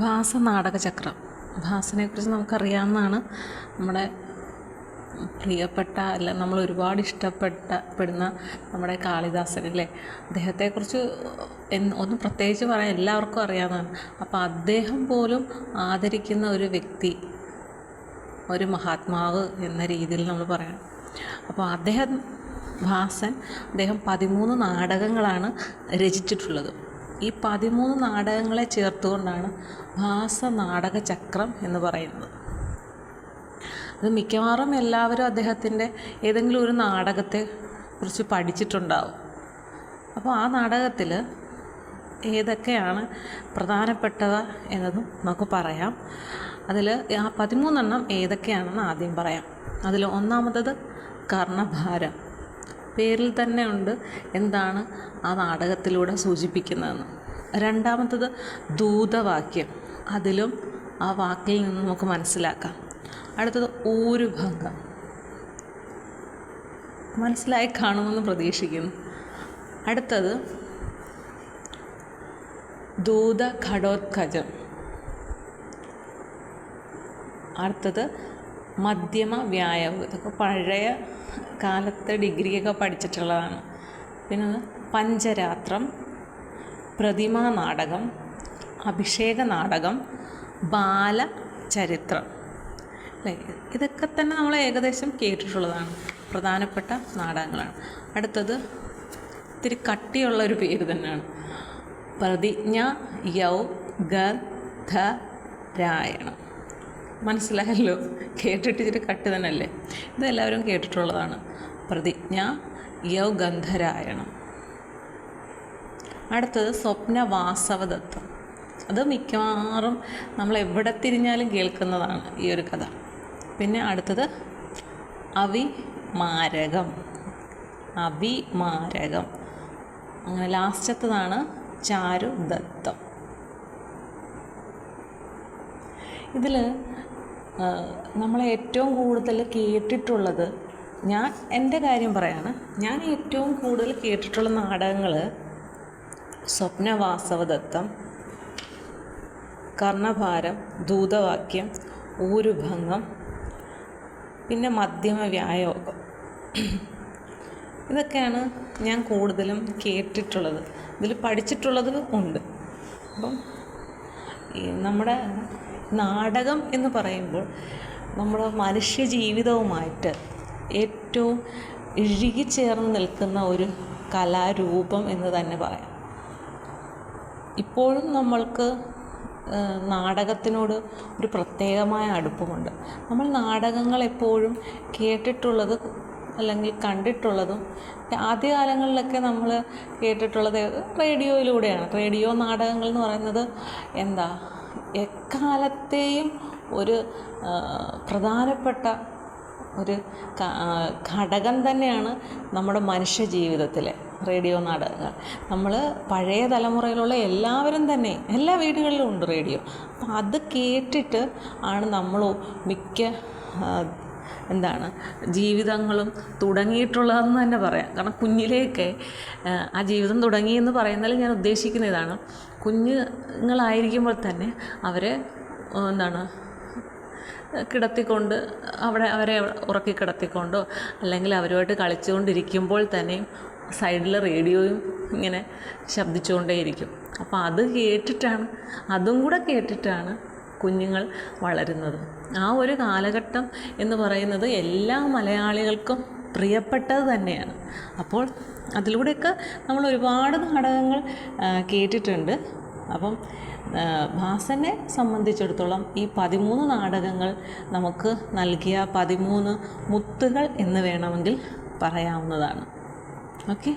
ഭാസ നാടകചക്രം ഭാസനെക്കുറിച്ച് നമുക്കറിയാവുന്നതാണ് നമ്മുടെ പ്രിയപ്പെട്ട അല്ല നമ്മൾ ഒരുപാട് ഇഷ്ടപ്പെട്ട പെടുന്ന നമ്മുടെ കാളിദാസൻ അല്ലേ? അദ്ദേഹത്തെക്കുറിച്ച് ഒന്ന് പ്രത്യേകിച്ച് പറയാൻ എല്ലാവർക്കും അറിയാവുന്നതാണ്. അപ്പോൾ അദ്ദേഹം പോലും ആദരിക്കുന്ന ഒരു വ്യക്തി ഒരു മഹാത്മാവ് എന്ന രീതിയിൽ നമ്മൾ പറയാം. അപ്പോൾ അദ്ദേഹം ഭാസൻ അദ്ദേഹം പതിമൂന്ന് നാടകങ്ങളാണ് രചിച്ചിട്ടുള്ളത്. ഈ പതിമൂന്ന് നാടകങ്ങളെ ചേർത്തുകൊണ്ടാണ് ഭാസ നാടക ചക്രം എന്ന് പറയുന്നത്. അത് മിക്കവാറും എല്ലാവരും അദ്ദേഹത്തിന്റെ ഏതെങ്കിലും ഒരു നാടകത്തെ കുറിച്ച് പഠിച്ചിട്ടുണ്ടാവും. അപ്പോൾ ആ നാടകത്തിൽ ഏതൊക്കെയാണ് പ്രധാനപ്പെട്ടവ എന്നതും നമുക്ക് പറയാം. അതിൽ ആ പതിമൂന്നെണ്ണം ഏതൊക്കെയാണെന്ന് ആദ്യം പറയാം. അതിൽ ഒന്നാമത്തത് കർണഭാരം. പേരിൽ തന്നെ ഉണ്ട്. എന്താണ് ആ നാടകത്തിലൂടെ സൂചിപ്പിക്കുന്നതെന്ന്. രണ്ടാമത്തത് ദൂതവാക്യം. അതിലും ആ വാക്കിൽ നിന്ന് നമുക്ക് മനസ്സിലാക്കാം. അടുത്തത് ഊരുഭംഗം. മനസ്സിലായി കാണുമെന്ന് പ്രതീക്ഷിക്കുന്നു. അടുത്തത് ദൂത ഘടോത്കജം അടുത്തത് മധ്യമ വ്യായാമം ഇതൊക്കെ പഴയ കാലത്തെ ഡിഗ്രിയൊക്കെ പഠിച്ചിട്ടുള്ളതാണ്. പിന്നെ പഞ്ചരാത്രം പ്രതിമാ നാടകം അഭിഷേക നാടകം ബാല ചരിത്രം അല്ലേ? ഇതൊക്കെ തന്നെ നമ്മൾ ഏകദേശം കേട്ടിട്ടുള്ളതാണ്. പ്രധാനപ്പെട്ട നാടകങ്ങളാണ്. അടുത്തത് ഇത്തിരി കട്ടിയുള്ള ഒരു പേര് തന്നെയാണ്. പ്രതിജ്ഞ യൗ ഗന്ധരായണം മനസ്സിലായല്ലോ. കേട്ടിട്ട് ഇച്ചിരി കട്ട് തന്നെയല്ലേ? ഇതെല്ലാവരും കേട്ടിട്ടുള്ളതാണ്. പ്രതിജ്ഞ യൗ ഗന്ധരായണം അടുത്തത് സ്വപ്ന വാസവദത്തം അത് മിക്കവാറും നമ്മൾ എവിടെ തിരിഞ്ഞാലും കേൾക്കുന്നതാണ് ഈ ഒരു കഥ. പിന്നെ അടുത്തത് അവിമാരകം. അവിമാരകം. അങ്ങനെ ലാസ്റ്റത്തതാണ് ചാരുദത്തം. ഇതിൽ നമ്മൾ ഏറ്റവും കൂടുതൽ കേട്ടിട്ടുള്ളത് ഞാൻ എന്റെ കാര്യം പറയാണ്. ഞാൻ ഏറ്റവും കൂടുതൽ കേട്ടിട്ടുള്ള നാടകങ്ങൾ സ്വപ്നവാസവദത്തം കർണഭാരം ദൂതവാക്യം ഊരുഭംഗം പിന്നെ മധ്യമ വ്യായോഗം ഇതൊക്കെയാണ് ഞാൻ കൂടുതലും കേട്ടിട്ടുള്ളത്. ഇതിൽ പഠിച്ചിട്ടുള്ളത് ഉണ്ട്. അപ്പം നമ്മുടെ നാടകം എന്ന് പറയുമ്പോൾ നമ്മുടെ മനുഷ്യ ജീവിതവുമായിട്ട് ഏറ്റവും ഇഴുകിച്ചേർന്ന് നിൽക്കുന്ന ഒരു കലാരൂപം എന്ന് തന്നെ പറയാം. ഇപ്പോഴും നമ്മൾക്ക് നാടകത്തിനോട് ഒരു പ്രത്യേകമായ അടുപ്പമുണ്ട്. നമ്മൾ നാടകങ്ങൾ എപ്പോഴും കേട്ടിട്ടുള്ളത് അല്ലെങ്കിൽ കണ്ടിട്ടുള്ളതും ആദ്യകാലങ്ങളിലൊക്കെ നമ്മൾ കേട്ടിട്ടുള്ളത് റേഡിയോയിലൂടെയാണ്. റേഡിയോ നാടകങ്ങൾ എന്ന് പറയുന്നത് എന്താ? എക്കാലത്തെയും ഒരു പ്രധാനപ്പെട്ട ഒരു ഘടകം തന്നെയാണ് നമ്മുടെ മനുഷ്യ ജീവിതത്തിലെ റേഡിയോ നാടകങ്ങൾ. നമ്മൾ പഴയ തലമുറയിലുള്ള എല്ലാവരും തന്നെ എല്ലാ വീടുകളിലും ഉണ്ട് റേഡിയോ. അപ്പം അത് കേട്ടിട്ട് ആണ് നമ്മൾ മിക്ക എന്താണ് ജീവിതങ്ങളും തുടങ്ങിയിട്ടുള്ളതെന്ന് തന്നെ പറയാം. കാരണം കുഞ്ഞിലേക്ക് ആ ജീവിതം തുടങ്ങി എന്ന് പറയുന്നതിൽ ഞാൻ ഉദ്ദേശിക്കുന്ന ഇതാണ് കുഞ്ഞുങ്ങളായിരിക്കുമ്പോൾ തന്നെ അവരെ എന്താണ് കിടത്തിക്കൊണ്ട് അവിടെ അവരെ ഉറക്കി കിടത്തിക്കൊണ്ടോ അല്ലെങ്കിൽ അവരുമായിട്ട് കളിച്ചുകൊണ്ടിരിക്കുമ്പോൾ തന്നെയും സൈഡിൽ റേഡിയോയും ഇങ്ങനെ ശബ്ദിച്ചുകൊണ്ടേയിരിക്കും. അപ്പോൾ അത് കേട്ടിട്ടാണ് അതും കൂടെ കേട്ടിട്ടാണ് കുഞ്ഞുങ്ങൾ വളരുന്നത്. ആ ഒരു കാലഘട്ടം എന്ന് പറയുന്നത് എല്ലാ മലയാളികൾക്കും പ്രിയപ്പെട്ടത് തന്നെയാണ്. അപ്പോൾ അതിലൂടെയൊക്കെ നമ്മൾ ഒരുപാട് നാടകങ്ങൾ കേട്ടിട്ടുണ്ട്. അപ്പം ഭാസനെ സംബന്ധിച്ചിടത്തോളം ഈ പതിമൂന്ന് നാടകങ്ങൾ നമുക്ക് നൽകിയ പതിമൂന്ന് മുത്തുകൾ എന്ന് വേണമെങ്കിൽ പറയാവുന്നതാണ്. ഓക്കെ?